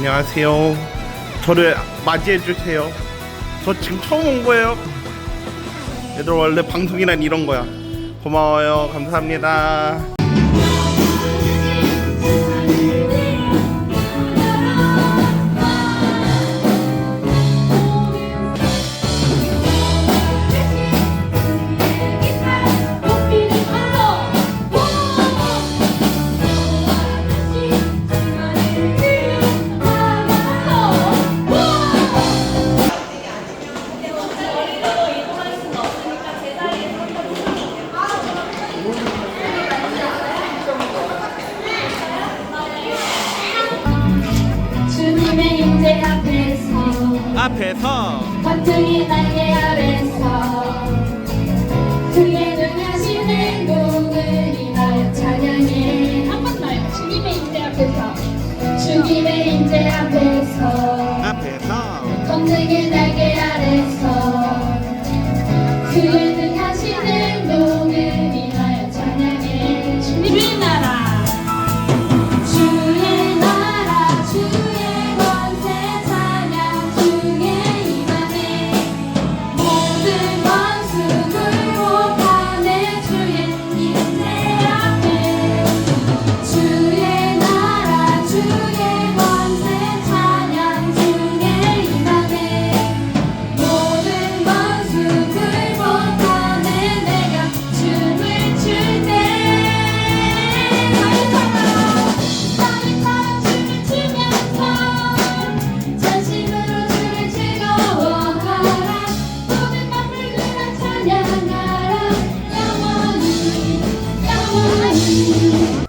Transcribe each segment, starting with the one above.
안녕하세요. 저를 맞이해 주세요. 저 지금 처음 온 거예요. 얘들 원래 방송이란 이런 거야. 고마워요. 감사합니다. 앞에서. 번뜩이 날개 아래서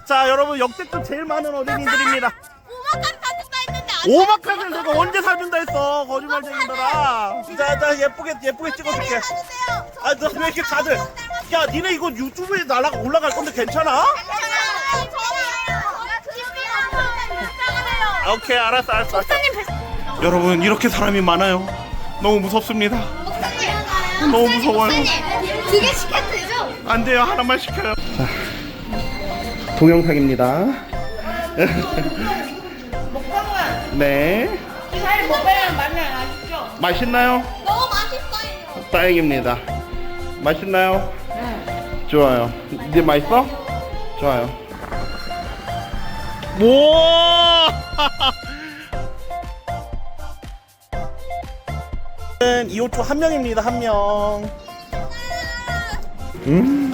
자 여러분 역대급 제일 많은 어린이들입니다. 오마카세 사준다 했는데 안 오마카세를 내가 언제 사준다 했어 거짓말쟁이들아. 자자 예쁘게 예쁘게 찍어줄게. 사주세요. 아너 왜 이렇게 다들? 야 니네 이거 유튜브에 날아 올라갈 건데 괜찮아? 아, 오케이 알았어 알았어. 알았어. 여러분 이렇게 사람이 많아요. 너무 무섭습니다. 너무 무서워요. 두 개 시켜도 되죠? 안 돼요 하나만 시켜요. 자 동영상입니다. 네. 사실 못 빼면 맛이 아시죠? 맛있나요? 너무 맛있어요. 다행입니다. 맛있나요? 네. 좋아요. 이제 맛있어? 좋아요. 뭐? 이 5초 한 명입니다. 한 명. 음.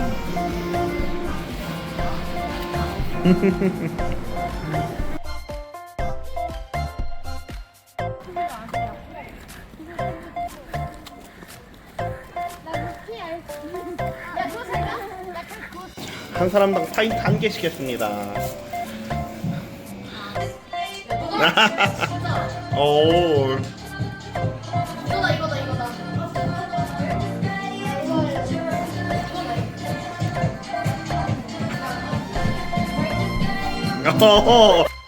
한 사람당 파인트 한 개씩 했습니다. 오. 어.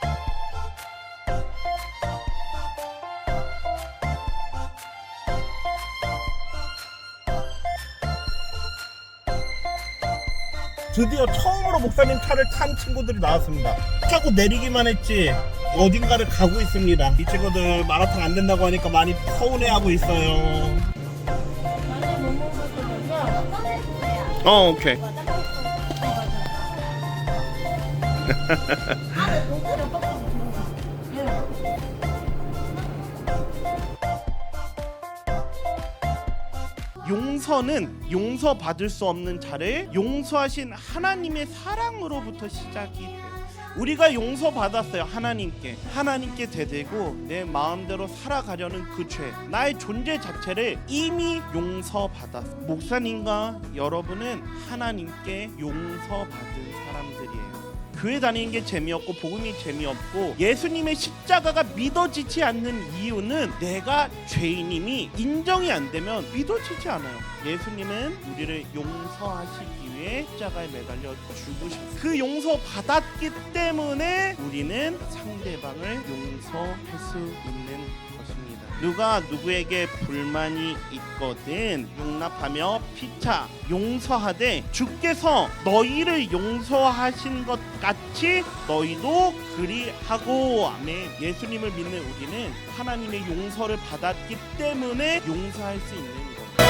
드디어 처음으로 목사님 차를 탄 친구들이 나왔습니다. 타고 내리기만 했지 어딘가를 가고 있습니다. 이 친구들 마라톤 안 된다고 하니까 많이 서운해하고 있어요. 어, 오케이. 용서는 용서받을 수 없는 자를 용서하신 하나님의 사랑으로부터 시작이 돼요. 우리가 용서받았어요 하나님께 하나님께 대대고 내 마음대로 살아가려는 그 죄 나의 존재 자체를 이미 용서받았어 목사님과 여러분은 하나님께 용서받은 사람들이에요 교회 다니는 게 재미없고 복음이 재미없고 예수님의 십자가가 믿어지지 않는 이유는 내가 죄인임이 인정이 안 되면 믿어지지 않아요. 예수님은 우리를 용서하시기 위해 십자가에 매달려 죽으셨어요. 그 용서 받았기 때문에 우리는 상대방을 용서할 수 있는 것입니다. 누가 누구에게 불만이 있거든 용납하며 피차 용서하되 주께서 너희를 용서하신 것 같이 너희도 그리하고. 아멘. 예수님을 믿는 우리는 하나님의 용서를 받았기 때문에 용서할 수 있는 거예요